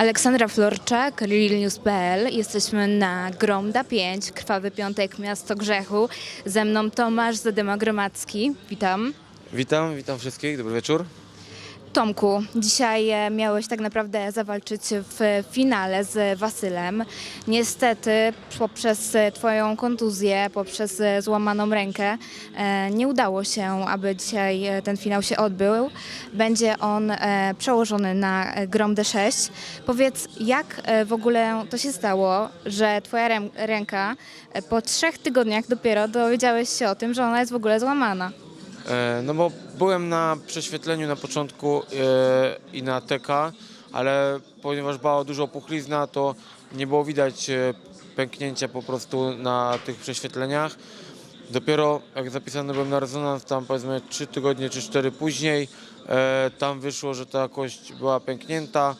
Aleksandra Florczak, realnews.pl. Jesteśmy na Gromda 5, Krwawy Piątek, Miasto Grzechu. Ze mną Tomasz Zadema-Gromacki. Witam. Witam, witam wszystkich, dobry wieczór. Tomku, dzisiaj e, miałeś tak naprawdę zawalczyć w finale z Wasylem. Niestety poprzez e, Twoją kontuzję, poprzez e, złamaną rękę nie udało się, aby dzisiaj ten finał się odbył. Będzie on przełożony na e, Gromdę 6. Powiedz, jak w ogóle to się stało, że Twoja rę- ręka po trzech tygodniach dopiero dowiedziałeś się o tym, że ona jest w ogóle złamana? E, no bo byłem na prześwietleniu na początku e, i na TK, ale ponieważ była dużo opuchlizna, to nie było widać e, pęknięcia po prostu na tych prześwietleniach. Dopiero jak zapisany byłem na rezonans, tam powiedzmy 3 tygodnie czy 4 później, tam wyszło, że ta kość była pęknięta.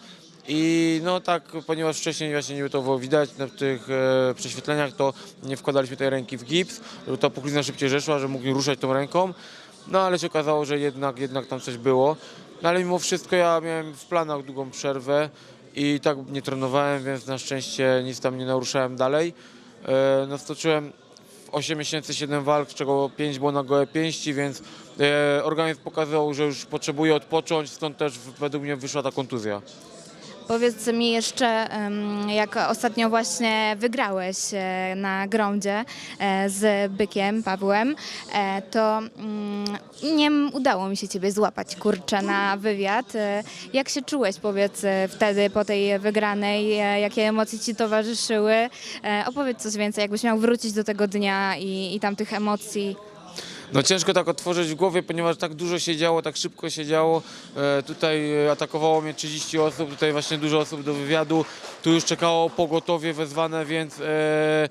I no tak, ponieważ wcześniej właśnie nie to było widać na tych e, prześwietleniach, to nie wkładaliśmy tej ręki w gips, żeby ta puchlizna szybciej zeszła, że mógł ruszać tą ręką. No ale się okazało, że jednak, jednak tam coś było. No ale mimo wszystko ja miałem w planach długą przerwę i tak nie trenowałem, więc na szczęście nic tam nie naruszałem dalej. E, no stoczyłem w 8 miesięcy 7 walk, z czego 5 było na gołe pięści, więc e, organizm pokazał, że już potrzebuje odpocząć, stąd też według mnie wyszła ta kontuzja. Powiedz mi jeszcze, jak ostatnio właśnie wygrałeś e, na Gromdzie e, z Bykiem Pawłem, e, to mm, nie udało mi się Ciebie złapać, kurczę, na wywiad. Jak się czułeś, powiedz, wtedy po tej wygranej? Jakie emocje Ci towarzyszyły? Opowiedz coś więcej, jakbyś miał wrócić do tego dnia i, i tamtych emocji. No ciężko tak otworzyć w głowie, ponieważ tak dużo się działo, tak szybko się działo. E, tutaj e, atakowało mnie 30 osób, tutaj właśnie dużo osób do wywiadu. Tu już czekało pogotowie wezwane, więc e,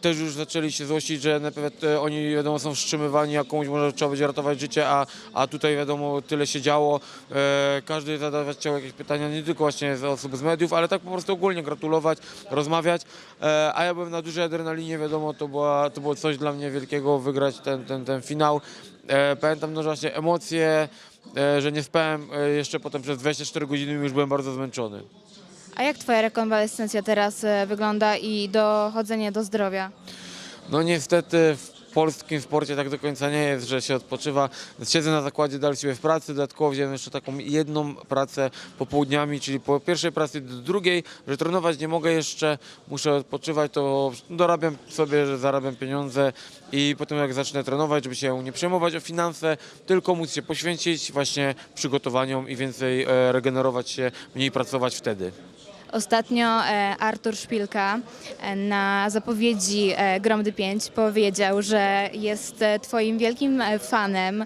też już zaczęli się złościć, że nawet e, oni wiadomo są wstrzymywani, a komuś może trzeba będzie ratować życie, a, a tutaj wiadomo tyle się działo. E, każdy zadawać chciał jakieś pytania, nie tylko właśnie z osób z mediów, ale tak po prostu ogólnie gratulować, rozmawiać. E, a ja byłem na dużej adrenalinie, wiadomo, to, była, to było coś dla mnie wielkiego wygrać ten, ten, ten finał. E, pamiętam no, że właśnie emocje, e, że nie spałem e, jeszcze potem przez 24 godziny już byłem bardzo zmęczony. A jak Twoja rekonwalescencja teraz e, wygląda i dochodzenie do zdrowia? No niestety w polskim sporcie tak do końca nie jest, że się odpoczywa. Siedzę na zakładzie dalej siły w pracy, dodatkowo wziąłem jeszcze taką jedną pracę popołudniami, czyli po pierwszej pracy do drugiej, że trenować nie mogę jeszcze, muszę odpoczywać, to dorabiam sobie, że zarabiam pieniądze i potem jak zacznę trenować, żeby się nie przejmować o finanse, tylko móc się poświęcić właśnie przygotowaniom i więcej e, regenerować się, mniej pracować wtedy. Ostatnio e, Artur Szpilka e, na zapowiedzi e, Gromdy 5 powiedział, że jest twoim wielkim fanem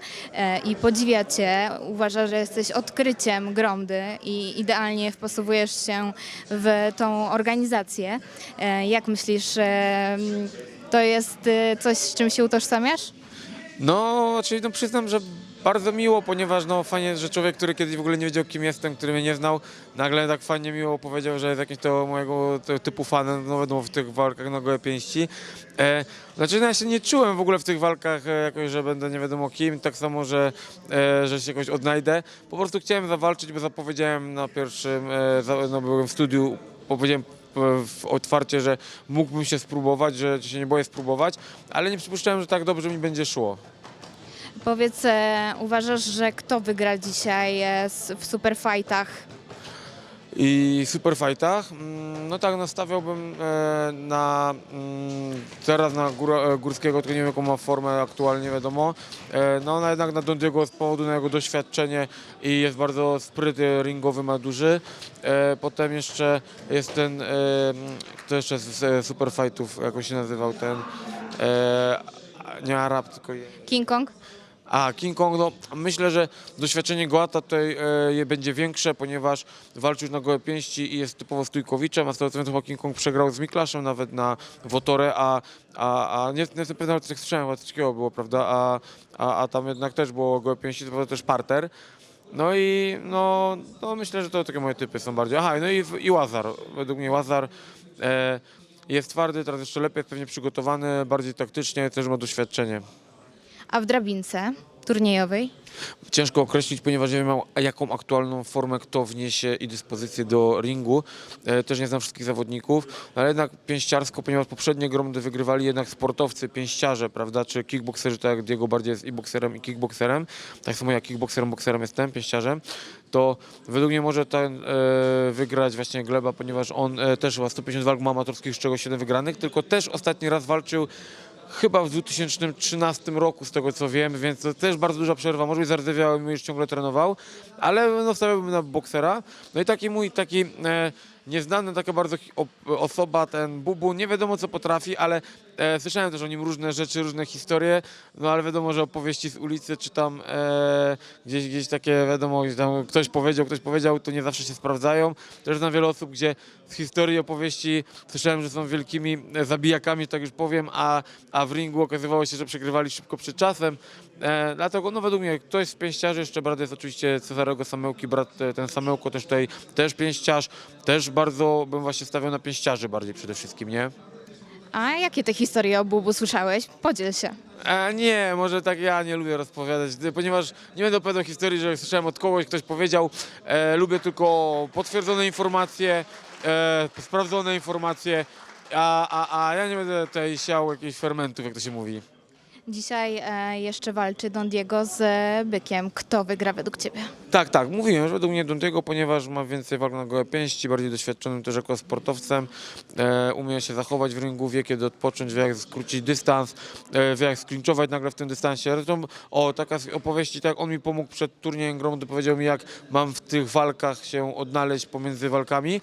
i podziwia cię. Uważa, że jesteś odkryciem Gromdy i idealnie wpasowujesz się w tą organizację. Jak myślisz, to jest coś, z czym się utożsamiasz? No, czyli no przyznam, że bardzo miło, ponieważ no fajnie, że człowiek, który kiedyś w ogóle nie wiedział kim jestem, który mnie nie znał, nagle tak fajnie miło powiedział, że jest jakimś to mojego typu fanem, no wiadomo, w tych walkach na gołe pięści. E, znaczy no ja się nie czułem w ogóle w tych walkach e, jakoś, że będę nie wiadomo kim, tak samo, że, e, że się jakoś odnajdę. Po prostu chciałem zawalczyć, bo zapowiedziałem na pierwszym, e, za, no byłem w studiu, powiedziałem w otwarcie, że mógłbym się spróbować, że się nie boję spróbować, ale nie przypuszczałem, że tak dobrze mi będzie szło. Powiedz, e, uważasz, że kto wygra dzisiaj e, w superfightach? I superfightach, mm, no tak, nastawiałbym e, na mm, teraz na Górskiego, tylko nie wiem jaką ma formę aktualnie, wiadomo. No na jednak na Dondiego z powodu na jego doświadczenie i jest bardzo sprytny, ringowy, ma duży. Potem jeszcze jest ten, kto jeszcze z, superfightów, jak on się nazywał, ten, nie Arab, tylko... King Kong? A, King Kong, no myślę, że doświadczenie Goata tutaj e, będzie większe, ponieważ walczył na gołe pięści i jest typowo stójkowiczem, a z chyba King Kong przegrał z Miklaszem nawet na Wotorę, a, a, a nie, nie jestem pewien, tych strzałem, chyba takiego było, prawda, a, a, a tam jednak też było gołe pięści, to też parter. No i no, no myślę, że to takie moje typy są bardziej. Aha, no i, i Łazar. Według mnie Łazar e, jest twardy, teraz jeszcze lepiej, jest pewnie przygotowany, bardziej taktycznie, też ma doświadczenie. A w drabince? turniejowej? Ciężko określić, ponieważ nie wiem jaką aktualną formę kto wniesie i dyspozycję do ringu. E, też nie znam wszystkich zawodników, no ale jednak pięściarsko, ponieważ poprzednie gromdy wygrywali jednak sportowcy, pięściarze, prawda, czy kickbokserzy, tak jak Diego bardziej jest i bokserem i kickbokserem, tak samo jak kickbokserem, bokserem jestem, pięściarzem, to według mnie może ten e, wygrać właśnie Gleba, ponieważ on e, też ma 150 walk ma amatorskich, z czego 7 wygranych, tylko też ostatni raz walczył chyba w 2013 roku, z tego co wiem, więc to też bardzo duża przerwa. Może być zardzewiały, już ciągle trenował, ale no, stawiałbym na boksera. No i taki mój, taki e, nieznany, taka bardzo osoba, ten Bubu, nie wiadomo co potrafi, ale e, słyszałem też o nim różne rzeczy, różne historie, no ale wiadomo, że opowieści z ulicy, czy tam e, gdzieś, gdzieś takie, wiadomo, gdzieś tam ktoś powiedział, ktoś powiedział, to nie zawsze się sprawdzają. Też znam wiele osób, gdzie z historii opowieści słyszałem, że są wielkimi e, zabijakami, tak już powiem, a, a w ringu okazywało się, że przegrywali szybko przed czasem. E, dlatego, no według mnie, ktoś z pięściarzy, jeszcze brat jest oczywiście Cezarego Samełki, brat e, ten Samełko też tutaj, też pięściarz, też bardzo bym właśnie stawiał na pięściarzy bardziej przede wszystkim, nie? A jakie te historie o Bubu słyszałeś? Podziel się. E, nie, może tak ja nie lubię rozpowiadać, ponieważ nie będę opowiadał historii, że słyszałem od kogoś, ktoś powiedział. E, lubię tylko potwierdzone informacje, e, sprawdzone informacje, a, a, a ja nie będę tutaj siał jakichś fermentów, jak to się mówi. Dzisiaj e, jeszcze walczy Don Diego z e, Bykiem. Kto wygra według Ciebie? Tak, tak, mówiłem, że według mnie Dontiego, ponieważ ma więcej walk na gołe pięści, bardziej doświadczonym też jako sportowcem, e, umie się zachować w ringu, wie kiedy odpocząć, wie jak skrócić dystans, wie jak sklinczować nagle w tym dystansie. Zresztą, o, taka opowieści, tak, on mi pomógł przed turniejem Gromdy, powiedział mi jak mam w tych walkach się odnaleźć pomiędzy walkami.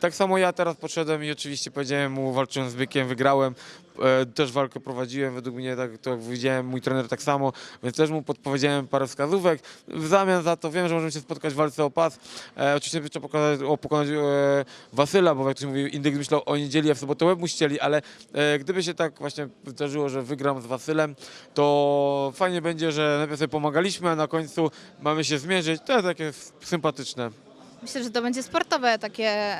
Tak samo ja teraz podszedłem i oczywiście powiedziałem mu, walczyłem z Bykiem, wygrałem, też walkę prowadziłem, według mnie tak to widziałem, mój trener tak samo, więc też mu podpowiedziałem parę wskazówek. W zamian za to wiem, że możemy się spotkać w walce o pas. E, oczywiście trzeba pokazać, o, pokonać e, Wasyla, bo jak ktoś mówił, Indyk myślał o niedzieli, a w sobotę łeb mu ale e, gdyby się tak właśnie zdarzyło, że wygram z Wasylem, to fajnie będzie, że najpierw sobie pomagaliśmy, a na końcu mamy się zmierzyć. To jest takie sympatyczne. Myślę, że to będzie sportowe takie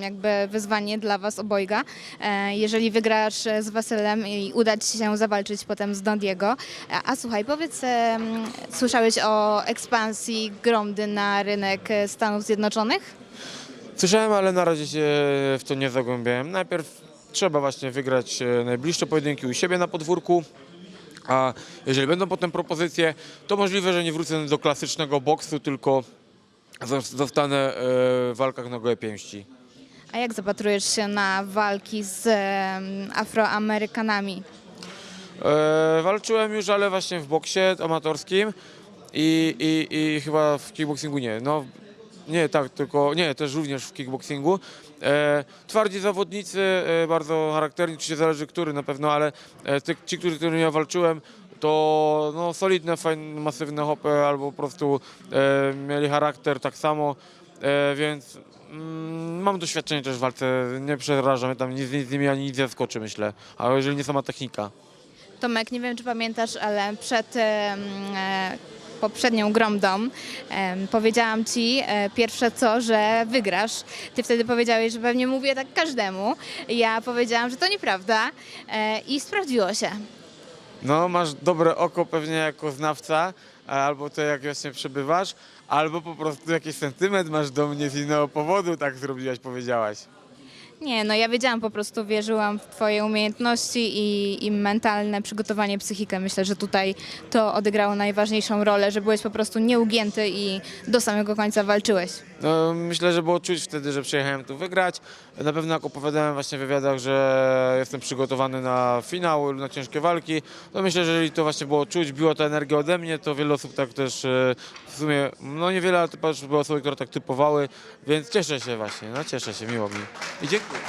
jakby wyzwanie dla Was obojga. E, Jeżeli wygrasz z Wasylem i uda Ci się zawalczyć potem z Don Diego. A, słuchaj, powiedz, słyszałeś o ekspansji Gromdy na rynek Stanów Zjednoczonych? Słyszałem, ale na razie się w to nie zagłębiałem. Najpierw trzeba właśnie wygrać e, najbliższe pojedynki u siebie na podwórku. A jeżeli będą potem propozycje, to możliwe, że nie wrócę do klasycznego boksu, tylko zostanę e, w walkach na gołe pięści. A jak zapatrujesz się na walki z Afroamerykanami? E, walczyłem już, ale właśnie w boksie amatorskim i, i, i chyba w kickboxingu nie. No, nie, tak, tylko nie, też również w kickboxingu. E, twardzi zawodnicy, e, bardzo charakterni, czy się zależy który na pewno, ale e, ci, którzy, z którymi ja walczyłem, to no, solidne, fajne, masywne hopy albo po prostu e, mieli charakter tak samo, e, więc mm, mam doświadczenie też w walce, nie przerażam, tam nic, z nimi ani nic nie zaskoczy myślę, a jeżeli nie sama technika. Tomek, nie wiem czy pamiętasz, ale przed e, poprzednią gromdą em, powiedziałam ci e, pierwsze co, że wygrasz. Ty wtedy powiedziałeś, że pewnie mówię tak każdemu. Ja powiedziałam, że to nieprawda e, i sprawdziło się. No, masz dobre oko pewnie jako znawca, a albo to jak właśnie przebywasz, albo po prostu jakiś sentyment masz do mnie z innego powodu, tak zrobiłaś, powiedziałaś. Nie, no ja wiedziałam, po prostu wierzyłam w twoje umiejętności i, i mentalne przygotowanie, psychikę. Myślę, że tutaj to odegrało najważniejszą rolę, że byłeś po prostu nieugięty i do samego końca walczyłeś. No, myślę, że było czuć wtedy, że przyjechałem tu wygrać. Na pewno jak opowiadałem właśnie w wywiadach, że jestem przygotowany na finał, na ciężkie walki, to myślę, że jeżeli to właśnie było czuć, biło ta energia ode mnie, to wiele osób tak też e, w sumie, no niewiele, ale też były osoby, które tak typowały, więc cieszę się właśnie, no cieszę się, miło mi. I dziękuję.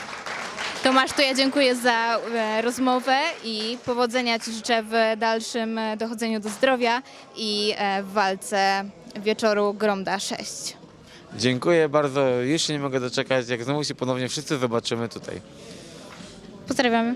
Tomasz, to ja dziękuję za e, rozmowę i powodzenia Ci życzę w dalszym e, dochodzeniu do zdrowia i e, w walce wieczoru Gromda 6. Dziękuję bardzo. Już nie mogę doczekać, jak znowu się ponownie wszyscy zobaczymy tutaj. Pozdrawiamy.